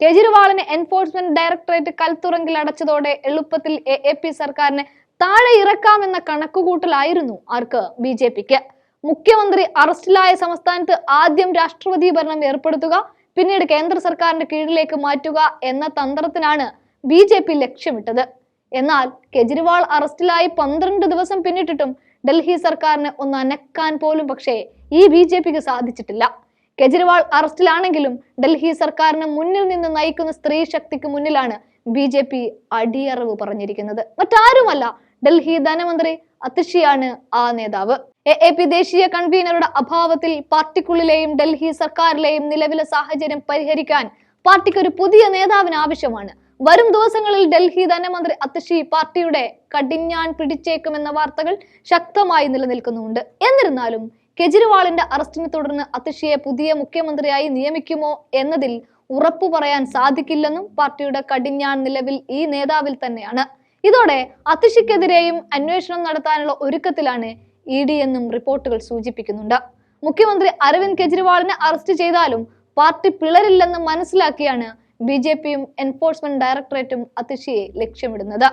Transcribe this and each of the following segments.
കെജ്രിവാളിനെ enforcement directorate കൽത്തുറങ്കിൽ അടച്ചതോടെ എളുപ്പത്തിൽ A A P സർക്കാരിനെ താഴെ ഇറക്കാമെന്ന കണക്കുകൂട്ടലായിരുന്നു ആർക്ക്? ബി ജെ പിക്ക്. മുഖ്യമന്ത്രി അറസ്റ്റിലായ സംസ്ഥാനത്ത് ആദ്യം രാഷ്ട്രപതി ഭരണം ഏർപ്പെടുത്തുക പിന്നീട് കേന്ദ്ര സർക്കാരിന്റെ കീഴിലേക്ക് മാറ്റുക എന്ന തന്ത്രത്തിനാണ് ബി ജെ പി ലക്ഷ്യമിട്ടത്. എന്നാൽ കെജ്രിവാൾ അറസ്റ്റിലായി പന്ത്രണ്ട് ദിവസം പിന്നിട്ടിട്ടും ഡൽഹി സർക്കാരിന് ഒന്ന് അനക്കാൻ പോലും പക്ഷേ ഈ ബി ജെ പിക്ക് സാധിച്ചിട്ടില്ല. കെജ്രിവാൾ അറസ്റ്റിലാണെങ്കിലും ഡൽഹി സർക്കാരിന് മുന്നിൽ നിന്ന് നയിക്കുന്ന സ്ത്രീ ശക്തിക്ക് മുന്നിലാണ് ബി ജെ പി അടിയറവ് പറഞ്ഞിരിക്കുന്നത്. മറ്റാരുമല്ല ഡൽഹി ധനമന്ത്രി അതിഷിയാണ് ആ നേതാവ്. എ എ പി ദേശീയ കൺവീനറുടെ അഭാവത്തിൽ പാർട്ടിക്കുള്ളിലെയും ഡൽഹി സർക്കാരിലെയും നിലവിലെ സാഹചര്യം പരിഹരിക്കാൻ പാർട്ടിക്ക് ഒരു പുതിയ നേതാവിന് ആവശ്യമാണ്. വരും ദിവസങ്ങളിൽ ഡൽഹി ധനമന്ത്രി അതിഷി പാർട്ടിയുടെ കടിഞ്ഞാൻ പിടിച്ചേക്കുമെന്ന വാർത്തകൾ ശക്തമായി നിലനിൽക്കുന്നുണ്ട്. എന്നിരുന്നാലും കെജ്രിവാളിന്റെ അറസ്റ്റിനെ തുടർന്ന് അതിഷിയെ പുതിയ മുഖ്യമന്ത്രിയായി നിയമിക്കുമോ എന്നതിൽ ഉറപ്പു പറയാൻ സാധിക്കില്ലെന്നും പാർട്ടിയുടെ കടിഞ്ഞാൺ നിലവിൽ ഈ നേതാവിൽ തന്നെയാണ്. ഇതോടെ അതിഷിക്കെതിരെയും അന്വേഷണം നടത്താനുള്ള ഒരുക്കത്തിലാണ് ഇ ഡി എന്നും റിപ്പോർട്ടുകൾ സൂചിപ്പിക്കുന്നുണ്ട്. മുഖ്യമന്ത്രി അരവിന്ദ് കെജ്രിവാളിനെ അറസ്റ്റ് ചെയ്താലും പാർട്ടി പിളരില്ലെന്ന് മനസ്സിലാക്കിയാണ് ബി ജെ പിയും എൻഫോഴ്സ്മെന്റ് ഡയറക്ടറേറ്റും അതിഷിയെ ലക്ഷ്യമിടുന്നത്.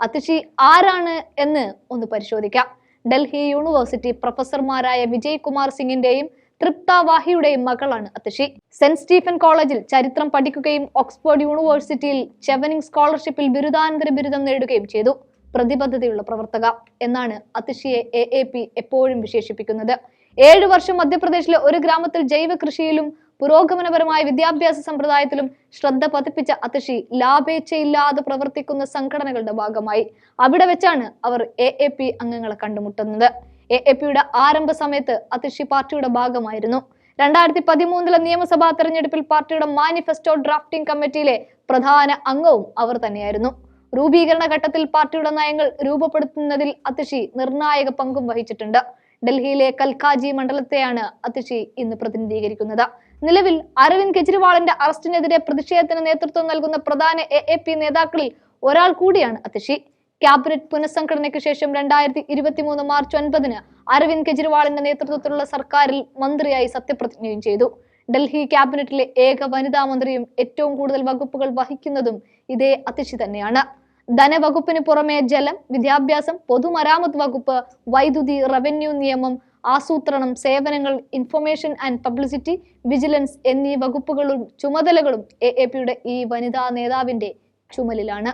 അതിഷി ആരാണ് എന്ന് ഒന്ന് പരിശോധിക്കാം. ഡൽഹി യൂണിവേഴ്സിറ്റി പ്രൊഫസർമാരായ വിജയ് കുമാർ സിംഗിന്റെയും തൃപ്ത വാഹിയുടെയും മകളാണ് അതിഷി സെന്റ് സ്റ്റീഫൻ കോളേജിൽ ചരിത്രം പഠിക്കുകയും ഓക്സ്ഫോർഡ് യൂണിവേഴ്സിറ്റിയിൽ ചെവനിങ് സ്കോളർഷിപ്പിൽ ബിരുദാനന്തര ബിരുദം നേടുകയും ചെയ്തു. പ്രതിബദ്ധതയുള്ള പ്രവർത്തക എന്നാണ് അതിഷിയെ എ എ പി എപ്പോഴും വിശേഷിപ്പിക്കുന്നത്. ഏഴു വർഷം മധ്യപ്രദേശിലെ ഒരു ഗ്രാമത്തിൽ ജൈവ കൃഷിയിലും പുരോഗമനപരമായ വിദ്യാഭ്യാസ സമ്പ്രദായത്തിലും ശ്രദ്ധ പതിപ്പിച്ച അതിഷി ലാഭേച്ഛയില്ലാതെ പ്രവർത്തിക്കുന്ന സംഘടനകളുടെ ഭാഗമായി. അവിടെ വെച്ചാണ് അവർ എ എ പി അംഗങ്ങളെ കണ്ടുമുട്ടുന്നത്. എ എ പിയുടെ ആരംഭ സമയത്ത് അതിഷി പാർട്ടിയുടെ ഭാഗമായിരുന്നു. രണ്ടായിരത്തി പതിമൂന്നിലെ നിയമസഭാ തെരഞ്ഞെടുപ്പിൽ പാർട്ടിയുടെ മാനിഫെസ്റ്റോ ഡ്രാഫ്റ്റിംഗ് കമ്മിറ്റിയിലെ പ്രധാന അംഗവും അവർ തന്നെയായിരുന്നു. രൂപീകരണ ഘട്ടത്തിൽ പാർട്ടിയുടെ നയങ്ങൾ രൂപപ്പെടുത്തുന്നതിൽ അതിഷി നിർണായക പങ്കും വഹിച്ചിട്ടുണ്ട്. ഡൽഹിയിലെ കൽക്കാജി മണ്ഡലത്തെയാണ് അതിഷി ഇന്ന് പ്രതിനിധീകരിക്കുന്നത്. നിലവിൽ അരവിന്ദ് കെജ്രിവാളിന്റെ അറസ്റ്റിനെതിരെ പ്രതിഷേധത്തിന് നേതൃത്വം നൽകുന്ന പ്രധാന എ എ പി നേതാക്കളിൽ ഒരാൾ കൂടിയാണ് അതിഷി ക്യാബിനറ്റ് പുനഃസംഘടനയ്ക്ക് ശേഷം രണ്ടായിരത്തി ഇരുപത്തി മൂന്ന് മാർച്ച് ഒൻപതിന് അരവിന്ദ് കെജ്രിവാളിന്റെ നേതൃത്വത്തിലുള്ള സർക്കാരിൽ മന്ത്രിയായി സത്യപ്രതിജ്ഞയും ചെയ്തു. ഡൽഹി ക്യാബിനറ്റിലെ ഏക വനിതാ മന്ത്രിയും ഏറ്റവും കൂടുതൽ വകുപ്പുകൾ വഹിക്കുന്നതും ഇതേ അതിഷി തന്നെയാണ്. ധനവകുപ്പിന് പുറമെ ജലം വിദ്യാഭ്യാസം പൊതുമരാമത്ത് വകുപ്പ് വൈദ്യുതി റവന്യൂ നിയമം ആസൂത്രണം സേവനങ്ങൾ ഇൻഫർമേഷൻ ആൻഡ് പബ്ലിസിറ്റി വിജിലൻസ് എന്നീ വകുപ്പുകളും ചുമതലകളും എ എ പിയുടെ ഈ വനിതാ നേതാവിന്റെ ചുമലിലാണ്.